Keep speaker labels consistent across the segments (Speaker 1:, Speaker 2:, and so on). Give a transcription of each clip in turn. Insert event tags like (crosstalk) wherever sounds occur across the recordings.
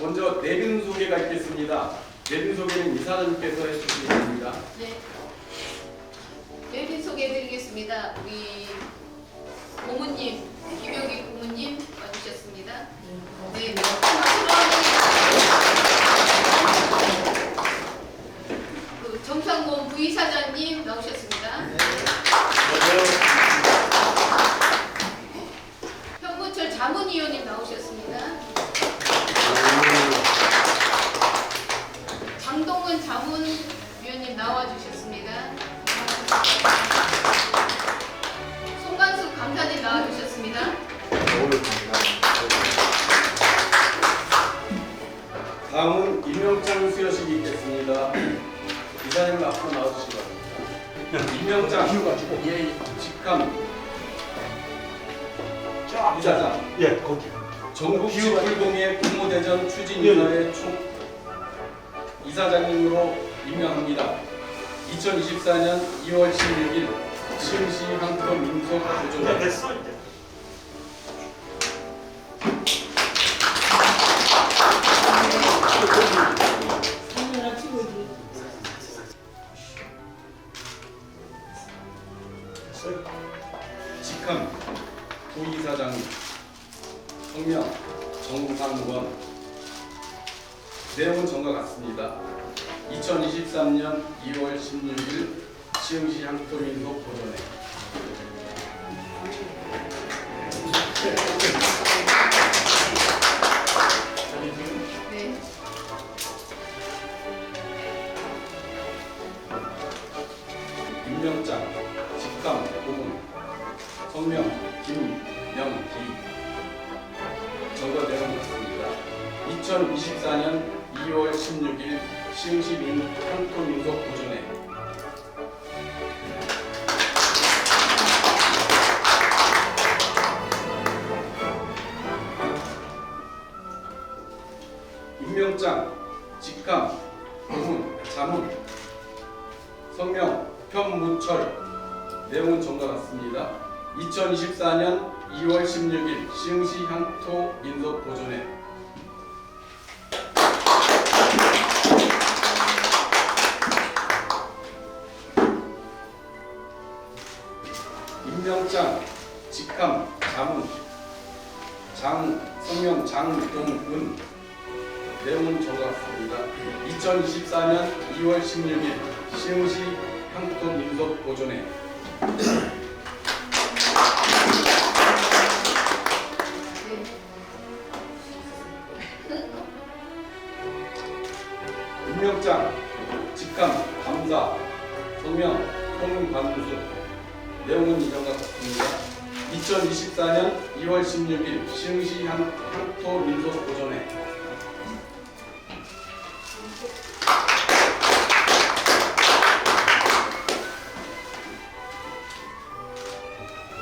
Speaker 1: 먼저 내빈 소개가 있겠습니다. 내빈 소개는 이사장님께서 해주시겠습니다.
Speaker 2: 네. 내빈 소개해드리겠습니다. 우리 고모님, 김영기 고모님 와주셨습니다. 네. 그 정창곤 부이사장님 나오셨습니다. 현무철 자문위원님 나오셨습니다. 장동은 자문위원님 나와 주셨습니다. 송관숙 강사님 나와 주셨습니다.
Speaker 1: 다음은 임명장 수여식이 있겠습니다. 이사장님 앞으로 나와주시기 바랍니다. 임명장 예, 직함 이사장
Speaker 3: 예, 거기.
Speaker 1: 전국 19동의 공모대전 추진위원회 총 이사장님으로 임명합니다. 2024년 2월 16일 시흥시 민속
Speaker 3: 네, 됐어 이제.
Speaker 1: 직함 부이사장 성명 정상원 내용은 전과 같습니다. 2023년 2월 16일 시흥시 향토민속 보존회 2024년 2월 16일 시흥시 민 향토민속 보존회. 임명장, 직함, 고문, 자문, 성명, 편무철. 내용은 전과 같습니다. 2024년 2월 16일 시흥시 향토 민속 보존회 장, 성명 장동은 내용은 전과 같습니다. 2024년 2월 16일 시흥시 향토 민속 보존회
Speaker 2: 네.
Speaker 1: 임명장, 직함, 감사, 성명, 홍관수 내용은 이런과 같습니다. 2024년 2월 16일 시흥시 향, 향토 민속 보존회.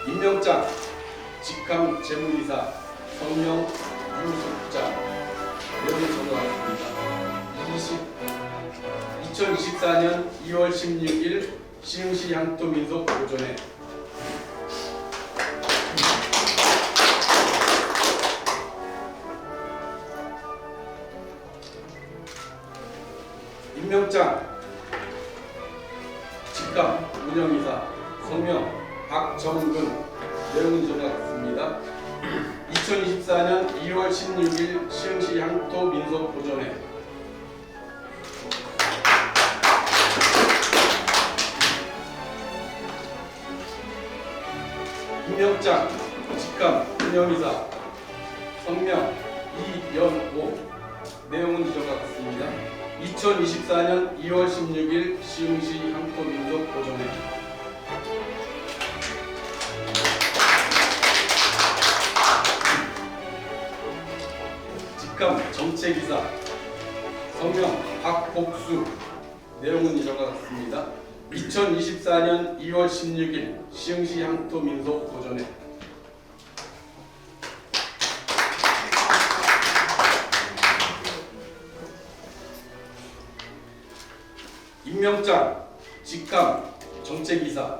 Speaker 1: 임명장, 직함 재무이사, 성명 내용은 전화왔습니다. 20, 2024년 2월 16일 시흥시 향토 민속 보존회 임명장 직감 운영이사 성명 박정근 내용은 이와 같습니다. 2024년 2월 16일 시흥시 향토 민속 보존회 임명장 직감 운영이사 성명 이연호 내용은 같습니다. 2024년 2월 16일 시흥시 향토 민속 보존회. 직감 정책이사 성명 박복수. 내용은 이와 같습니다. 2024년 2월 16일 시흥시 향토 민속 보존회 임명장, 직감, 정책이사,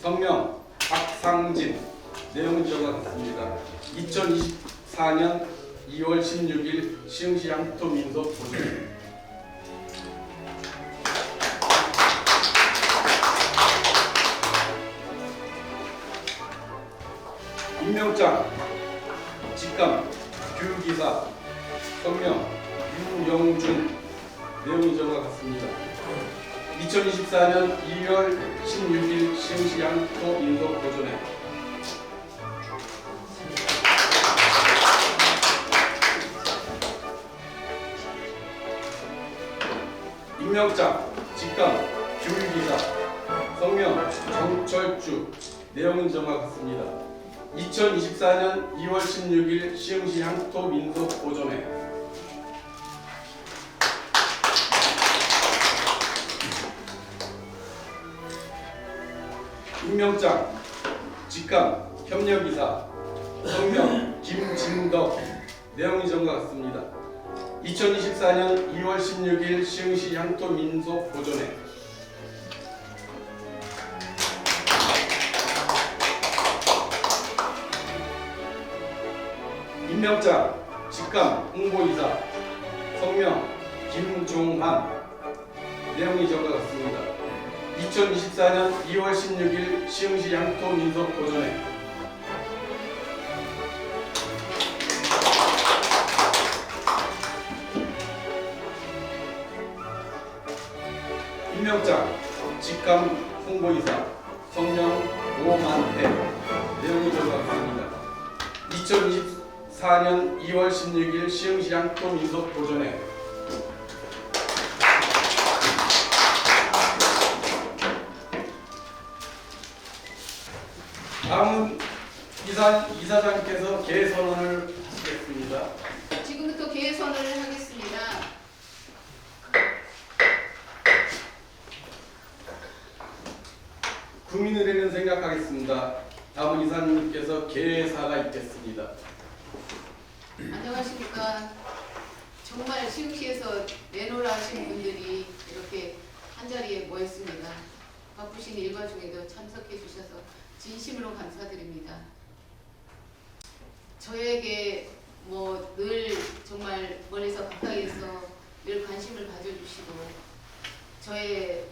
Speaker 1: 성명, 박 박상진 내용은 이와 같습니다. 2024년 2월 16일 시흥시 양토민속 보존 임명장 직감 교육이사 성명 유영준 내용이 저와 같습니다. 2024년 2월 16일 시흥시 양토 인도 보존회 임명장 직감 교육이사 성명 정철주. 내용은 저와 같습니다. 2024년 2월 16일 시흥시 향토 민속 보존회 임명장 직감 협력이사 성명 김진덕 내용이 전과 같습니다. 2024년 2월 16일 시흥시 향토 민속 보존회 임명장 직감 홍보이사 성명 김종환 내용이 전과 같습니다. 2024년 2월 16일 시흥시 양토 민속 보존회. 임명장 직감 홍보이사 성명 오만태. 내용이 같습니다. 2024년 2월 16일 시흥시 양토 민속 보존회 다음은 이사, 이사장께서 개선언을 하시겠습니다.
Speaker 2: 지금부터 개선을 하겠습니다.
Speaker 1: 국민의례는 생각하겠습니다. 다음은 이사님께서 개사가 있겠습니다.
Speaker 2: 안녕하십니까. 정말 시흥시에서 내놓으라 하신 분들이 이렇게 한자리에 모였습니다. 바쁘신 일과 중에도 참석해 주셔서 진심으로 감사드립니다. 저에게 뭐 늘 정말 멀리서 가까이에서 늘 관심을 가져주시고 저의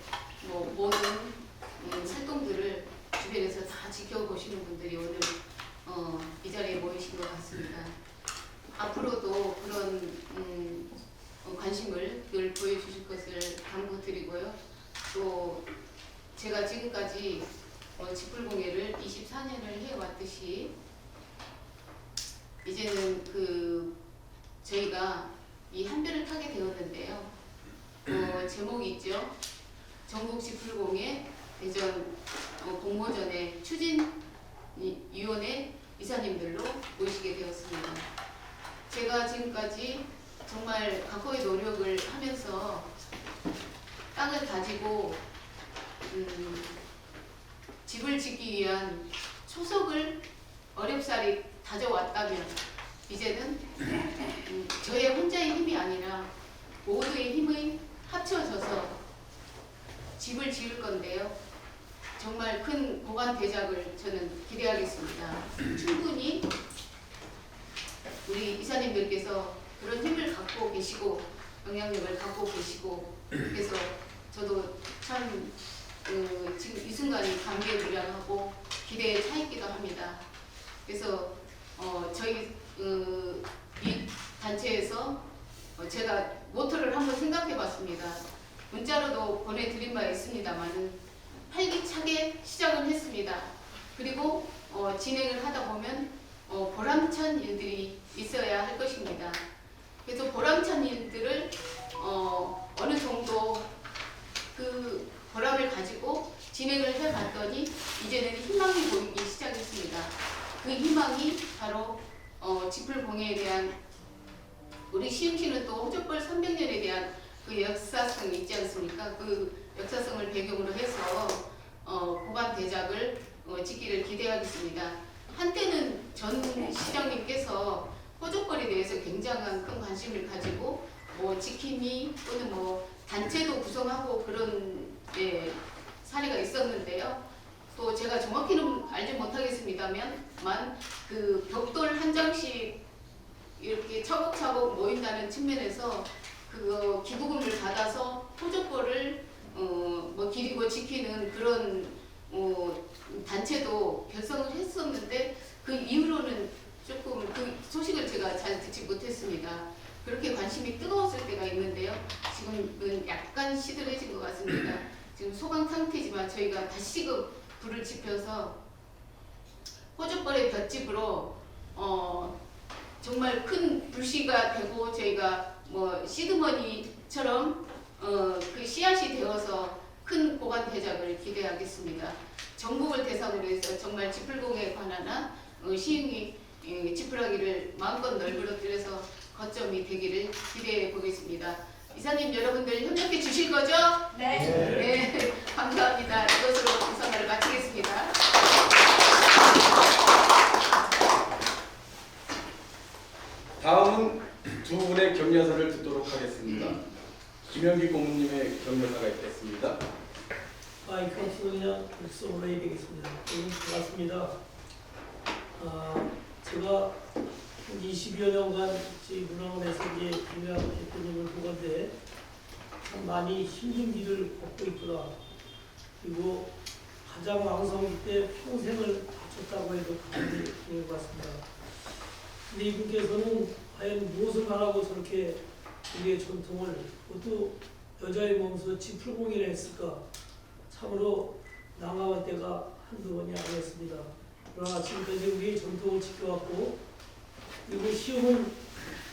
Speaker 2: 뭐 모든 음, 활동들을 주변에서 다 지켜보시는 분들이 오늘 어, 이 자리에 모이신 것 같습니다. 앞으로도 그런 음, 어, 관심을 늘 보여주실 것을 당부드리고요. 또 제가 지금까지 어, 직불공예를 24년을 해왔듯이 이제는 그 저희가 이 한 배를 타게 되었는데요. 어, 제목이 있죠. 전국 직불공예 대전 어, 공모전의 추진위원회 이사님들로 모시게 되었습니다. 제가 지금까지 정말 각고의 노력을 하면서 땅을 가지고 음, 집을 짓기 위한 초석을 어렵사리 다져왔다면 이제는 음, 저의 혼자의 힘이 아니라 모두의 힘이 합쳐져서 집을 지을 건데요. 정말 큰 보관 대작을 저는 기대하겠습니다. 충분히 우리 이사님들께서 그런 힘을 갖고 계시고 영향력을 갖고 계시고 그래서 저도 참 그, 지금 이 순간이 감개무량하고 기대에 차 있기도 합니다. 그래서 어, 저희 그, 이 단체에서 어, 제가 모토를 한번 생각해 봤습니다. 문자로도 보내드린 바 있습니다만은 활기차게 시작을 했습니다. 그리고 어, 진행을 하다 보면 어, 보람찬 일들이 있어야 할 것입니다. 그래서 보람찬 일들을 어, 어느 정도 그 보람을 가지고 진행을 해봤더니 이제는 희망이 보이기 시작했습니다. 그 희망이 바로 어, 지풀공예에 대한 우리 시흥시는 또 호적벌 300년에 대한 그 역사성이 있지 않습니까? 그 역사성을 배경으로 해서 어, 보관 대작을 어, 짓기를 기대하겠습니다. 한때는 전 시장님께서 호적벌에 대해서 굉장한 큰 관심을 가지고 뭐 지킴이 또는 뭐 단체도 구성하고 그런 예, 사례가 있었는데요. 또 제가 정확히는 알지 못하겠 된다면만 그 벽돌 한 장씩 이렇게 차곡차곡 모인다는 측면에서 그거 기부금을 받아서 호적벌을 어뭐 기리고 지키는 그런 어 단체도 결성을 했었는데 그 이후로는 조금 그 소식을 제가 잘 듣지 못했습니다. 그렇게 관심이 뜨거웠을 때가 있는데요. 지금은 약간 시들해진 것 같습니다. 지금 소강 상태지만 저희가 다시금 불을 지펴서 호적벌의 볏집으로 어 정말 큰 불씨가 되고 저희가 뭐 시드머니처럼 어 그 씨앗이 되어서 큰 고관 대작을 기대하겠습니다. 전국을 대상으로 해서 정말 지풀공에 관한 한 어, 시흥이 예, 지푸라기를 마음껏 널브러뜨려서 거점이 되기를 기대해 보겠습니다. 이사님 여러분들 협력해 주실 거죠?
Speaker 3: 네.
Speaker 2: 네, (laughs) 감사합니다. 이것으로 마치겠습니다.
Speaker 1: 다음은 두 분의 격려사를 듣도록 하겠습니다. 김영기 고문님의 격려사가 있겠습니다.
Speaker 4: 없어서 그냥 불성으로 해야 되겠습니다. 여러분 반갑습니다. 아, 제가 20여 년간 문화원에서 이제 김혜아 대표님을 보건데 참 많이 힘든 길을 걷고 있구나. 그리고 가장 왕성기 때 평생을 바쳤다고 해도 과언이 아닌 것 같습니다. 근데 이분께서는 과연 무엇을 하라고 저렇게 우리의 전통을 그것도 여자의 몸소 지풀공이라 했을까? 참으로 난감할 때가 한두 번이 아니었습니다. 그러나 지금까지 우리의 전통을 지켜왔고 그리고 시험은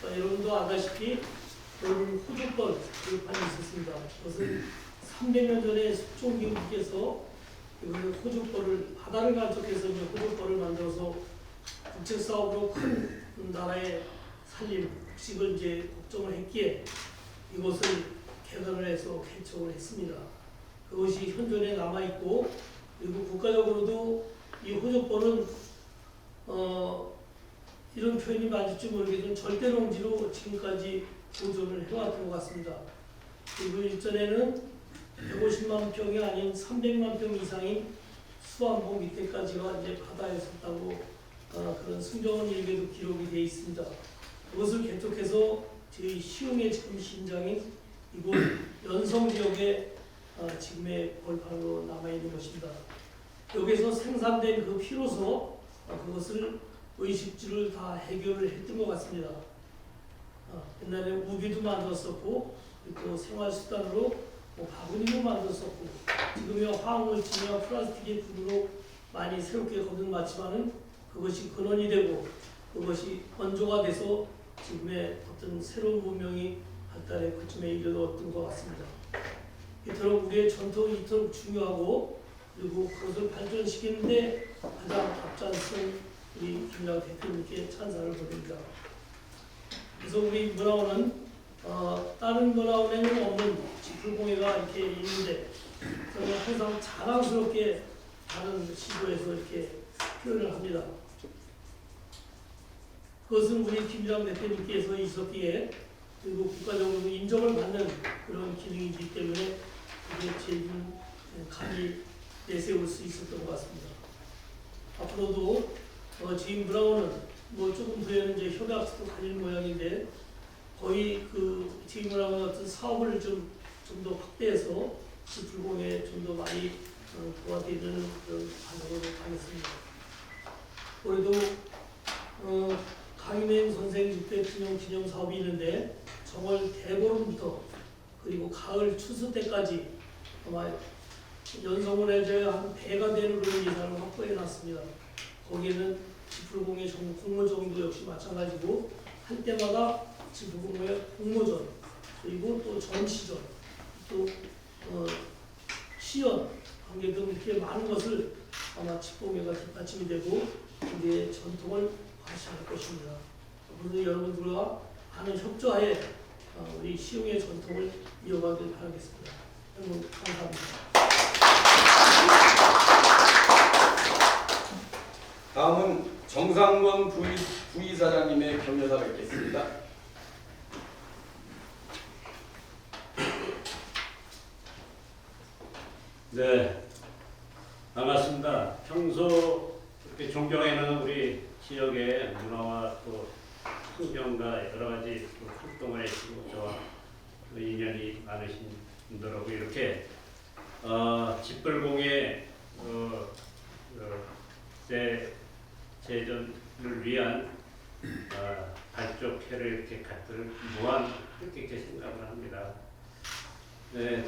Speaker 4: 어, 여러분도 아다시피 여러분 호주권 교육판이 있었습니다. 그것은 300년 전에 숙종기님께서 이번에 호주권을 바다를 간척해서 호주권을 만들어서 국제 사업으로 큰 나라의 살림, 국식을 이제 걱정을 했기에 이것을 개간을 해서 개척을 했습니다. 그것이 현존에 남아 있고 그리고 국가적으로도 이 호적권은 어 이런 표현이 맞을지 모르겠지만 절대 농지로 지금까지 보존을 해왔던 것 같습니다. 그리고 일전에는 150만 평이 아닌 300만 평 이상인 수안봉 밑에까지가 이제 바다에 섰다고 어, 그런 승정원 일기도 기록이 되어 있습니다. 그것을 개척해서 저희 시흥의 지금 심장인 이곳 연성 지역에 어, 지금의 벌판으로 남아 있는 것입니다. 여기서 생산된 그 피로서 어, 그것을 의식주를 다 해결을 했던 것 같습니다. 어, 옛날에 우비도 만들었었고 또 생활수단으로 뭐 바구니도 만들었었고 지금의 화학물질이나 플라스틱의 분으로 많이 새롭게 거듭났지만은 그것이 근원이 되고 그것이 원조가 돼서 지금의 어떤 새로운 문명이 발달의 그쯤에 이르렀던 것 같습니다. 이토록 우리의 전통이 이토록 중요하고 그리고 그것을 발전시키는데 가장 앞장선 우리 김양 대표님께 찬사를 보냅니다. 그래서 우리 문화원은 어, 다른 문화원에는 없는 지풀공예가 이렇게 있는데 저는 항상 자랑스럽게 다른 시도에서 이렇게 표현을 합니다. 그것은 우리 김장 대표님께서 있었기에 그리고 국가적으로 인정을 받는 그런 기능이기 때문에 그게 제일 감히 내세울 수 있었던 것 같습니다. 앞으로도 어, 지금 브라운은 뭐 조금 후에는 이제 협약도 가질 모양인데 거의 그 지금 브라운 어떤 사업을 좀 좀 더 확대해서 그 불공에 좀 더 많이 어, 도와드리는 그런 방향으로 가겠습니다. 올해도 어, 강인행 선생 600 기념 기념 사업이 있는데 정월 대보름부터 그리고 가을 추수 때까지 아마 연성을 해줘야 한 배가 되는 그런 예산을 확보해 놨습니다. 거기에는 지풀공의 정- 공모전도 역시 마찬가지고 한 때마다 지풀공의 공모전 그리고 또 전시전 또 어, 시연 관계 등 이렇게 많은 것을 아마 집공회가 뒷받침이 되고 우리의 전통을 과시할 것입니다. 오늘 여러분들과 많은 협조하에 어, 우리 시흥의 전통을 이어가길 바라겠습니다. 여러분 감사합니다.
Speaker 1: 다음은 정상권 부의, 부의사장님의 격려사 뵙겠습니다.
Speaker 5: 네, 반갑습니다. 평소
Speaker 3: 그 종교에는 우리 지역의 문화와 또 환경과 여러 가지 또 활동을 해주고 저와 또 인연이 많으신 분들하고 이렇게 어, 집불공의 어, 어, 제 제전을 위한 어, 발족회를 이렇게 갖을 무한 뜻깊게 생각을 합니다. 네,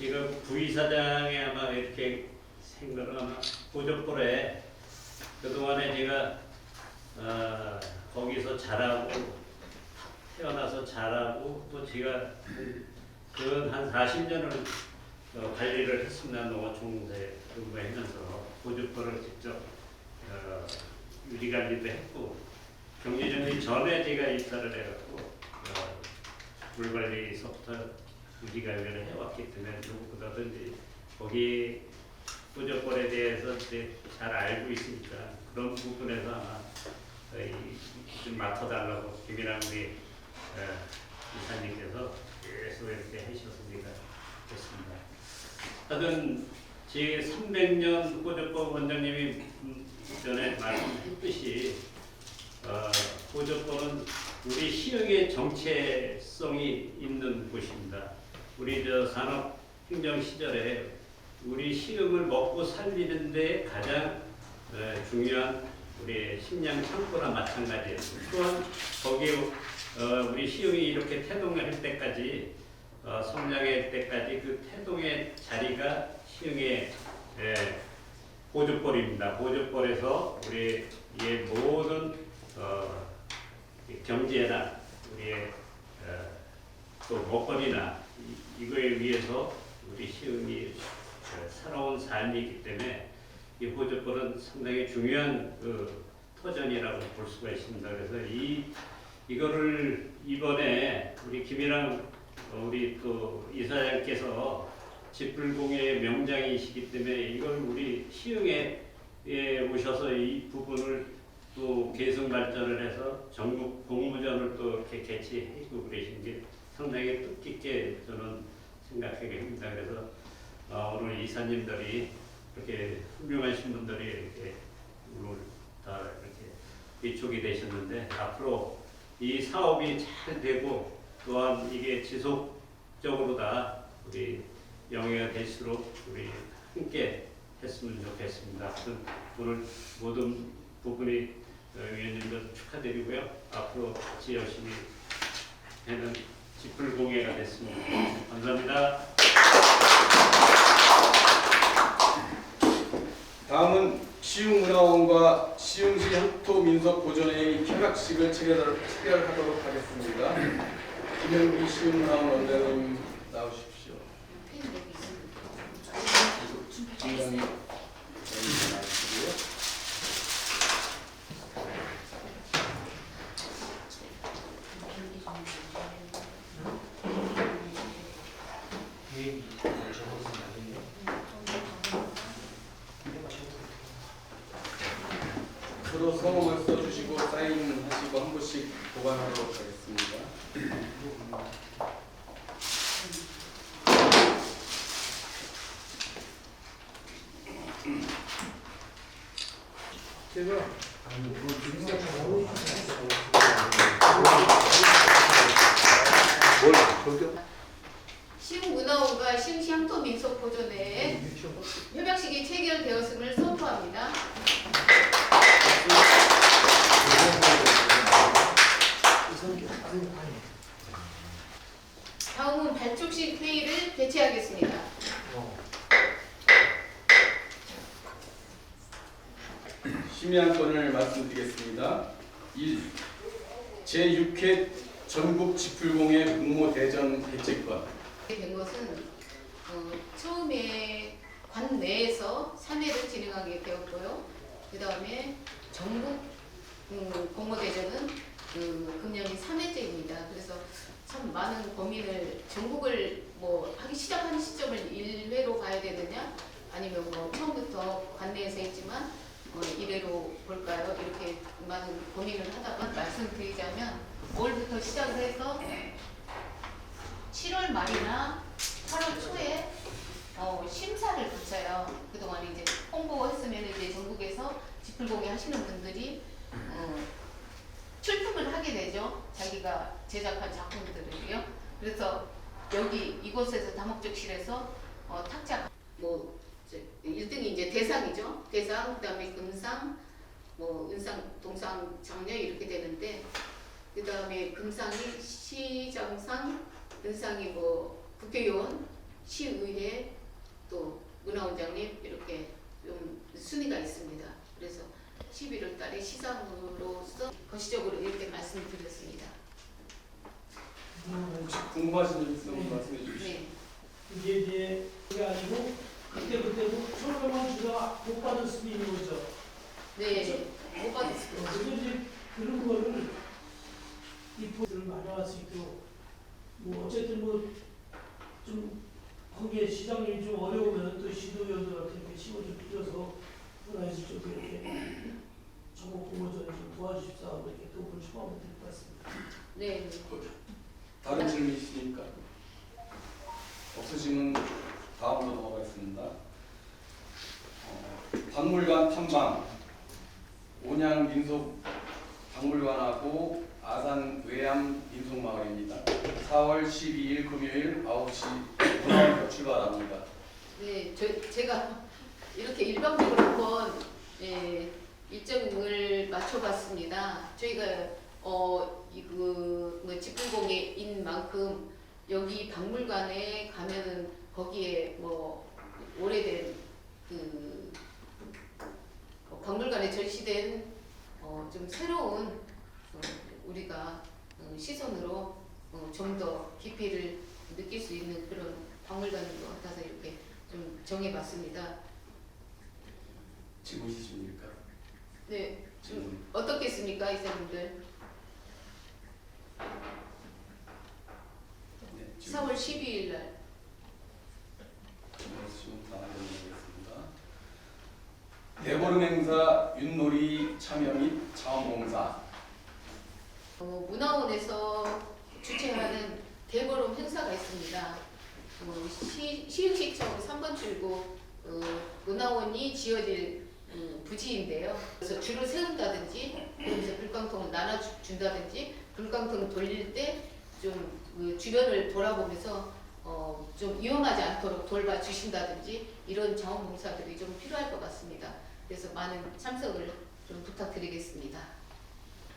Speaker 3: 지금 부의사장이 아마 이렇게 생각을 아마 고족벌에 그동안에 제가 어, 거기서 자라고 태어나서 자라고 또 제가 그한 40년을 어, 관리를 했습니다. 농어총재 근무하면서 고족벌을 직접 어, 유지관리도 했고 경리정리 전에 제가 입사를 해갖고 어, 물관리서부터 유지관리를 해왔기 때문에 누구보다든지 거기 부적벌에 대해서 이제 잘 알고 있으니까 그런 부분에서 아마 이- 좀 맡아달라고 김이랑 우리 어, 이사님께서 계속 이렇게 하셨으니까 좋습니다. 하여튼 제 300년 호적법 원장님이 음, 전에 말씀했듯이 어, 호적법은 우리 시역의 정체성이 있는 곳입니다. 우리 저 산업 행정 시절에 우리 시흥을 먹고 살리는데 가장 어, 중요한 우리 식량 창고나 마찬가지예요. 또한 거기에 어, 우리 시흥이 이렇게 태동을 할 때까지 어, 성장할 때까지 그 태동의 자리가 시흥의 예, 보조벌입니다. 보조벌에서 우리의 모든 어, 이 경제나 우리의 어, 또 먹거리나 이, 이거에 위해서 우리 시흥이 어, 살아온 삶이기 때문에 이 보조벌은 상당히 중요한 그 터전이라고 볼 수가 있습니다. 그래서 이 이거를 이번에 우리 김이랑 어, 우리 또 이사장께서 집불공의 명장이시기 때문에 이걸 우리 시흥에 예, 오셔서 이 부분을 또 계승 발전을 해서 전국 공모전을 또 이렇게 개최하고 계신 게 상당히 뜻깊게 저는 생각하게 됩니다. 그래서 어, 오늘 이사님들이 이렇게 훌륭하신 분들이 이렇게 오늘 다 이렇게 위촉이 되셨는데 앞으로 이 사업이 잘 되고 또한 이게 지속적으로 다 우리 영예가 될수록 우리 함께 했으면 좋겠습니다. 오늘 모든 부분이 어, 위원님들 축하드리고요. 앞으로 같이 열심히 해는 집불공예가 됐습니다. 감사합니다.
Speaker 1: 다음은 시흥문화원과 시흥시 향토민속보존회의 협약식을 체결- 체결하도록 하겠습니다. 김영기 시흥문화원 원장님 나오십시오.
Speaker 2: 펜 여기 있습니다.
Speaker 1: 중간에 나오시고요. 서로 성함을 써주시고 사인하시고 한 분씩 보관하도록 하겠습니다.
Speaker 2: 시흥문화원과 시흥시 향토민속보존회에 협약식이 체결되었음을 선포합니다. 다음은 발족식 회의를 개최하겠습니다.
Speaker 1: 심의한 건을 말씀드리겠습니다. 1. 제6회 전국 지풀공예 공모 대전 개최권
Speaker 2: 된 것은 어, 처음에 관 내에서 3회를 진행하게 되었고요. 그 다음에 전국 음, 공모 대전은 그 금년이 3회째입니다. 그래서 참 많은 고민을 전국을 뭐 하기 시작하는 시점을 1회로 봐야 되느냐 아니면 뭐 처음부터 관내에서 했지만 어, 1회로 볼까요? 이렇게 많은 고민을 하다가 말씀드리자면 5월부터 시작을 해서 7월 말이나 8월 초에 어, 심사를 거쳐요. 그동안 이제 홍보했으면 이제 전국에서 지불공예 하시는 분들이 어, 출품을 하게 되죠. 자기가 제작한 작품들을요. 그래서 여기 이곳에서 다목적실에서 어, 탁자 뭐 1등이 이제 대상이죠. 대상 그 다음에 금상 뭐 은상, 동상, 장려 이렇게 되는데 그 다음에 금상이 시장상, 은상이 뭐 국회의원, 시의회 또 문화원장님 이렇게 좀 순위가 있습니다. 그래서 11월 달에 시상으로서 거시적으로 이렇게 말씀드렸습니다.
Speaker 4: 음,
Speaker 1: 혹시 궁금하신 점 있으면 말씀해 주시죠.
Speaker 2: 네.
Speaker 4: 이게 이제 그게 아니고 그때 그때 뭐 처음에만 주가 못 받을 수도 있는 거죠.
Speaker 2: 네. 못 받았어요.
Speaker 4: 그래서 이제 그런 거를 이 포즈를 마련할 수 있도록 뭐 어쨌든 뭐좀 거기에 시장이 좀 어려우면 또 시도위원들한테 이렇게 힘을 좀 빌려서 문화예술 쪽 이렇게 전국 공모전에 좀 도와주십사 하고 이렇게 도움을 청하면 될 것 같습니다.
Speaker 2: 네.
Speaker 1: 다른 질문 있으십니까? 없으시면 다음으로 넘어가겠습니다. 어, 박물관 탐방 온양 민속 박물관하고 아산 외암 민속마을입니다. 4월 12일 금요일 9시 문화원에서 출발합니다.
Speaker 2: 네, 저, 제가 이렇게 일방적으로 한번 예, 일정을 맞춰봤습니다. 저희가 어, 이그 뭐 집불공예인 만큼 여기 박물관에 가면은 거기에 뭐 오래된 그 어, 박물관에 전시된 어, 좀 새로운 어, 우리가 어, 시선으로 어, 좀 더 깊이를 느낄 수 있는 그런 박물관인 것 같아서 이렇게 좀 정해봤습니다.
Speaker 1: 질문 있으십니까?
Speaker 2: 네,
Speaker 1: 질문.
Speaker 2: 어떻겠습니까, 이사님들?
Speaker 1: 네, 질문
Speaker 2: 4월 12일 날.
Speaker 1: 없으시면 다음으로 넘어가겠습니다. 대보름 행사 윷놀이 참여 및 자원봉사
Speaker 2: 어, 문화원에서 주최하는 대보름 행사가 있습니다. 어, 시, 시흥시청 3번 출구 어, 문화원이 지어질 음, 부지인데요. 그래서 줄을 세운다든지 그러면서 불광통을 나눠준다든지 불광통 돌릴 때좀 그 주변을 돌아보면서 어, 좀 위험하지 않도록 돌봐주신다든지 이런 자원봉사들이 좀 필요할 것 같습니다. 그래서 많은 참석을 좀 부탁드리겠습니다.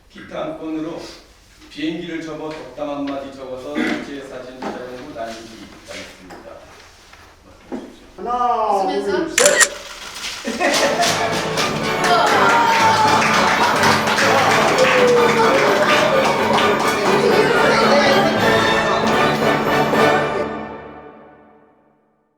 Speaker 1: 피트 한 건으로 비행기를 접어 덕담 한마디 적어서 전체 사진 촬영으로 나누기 있습니다.
Speaker 5: 하나,
Speaker 2: 웃으면서.
Speaker 5: 둘, 셋. 우와. (laughs) (laughs) (laughs)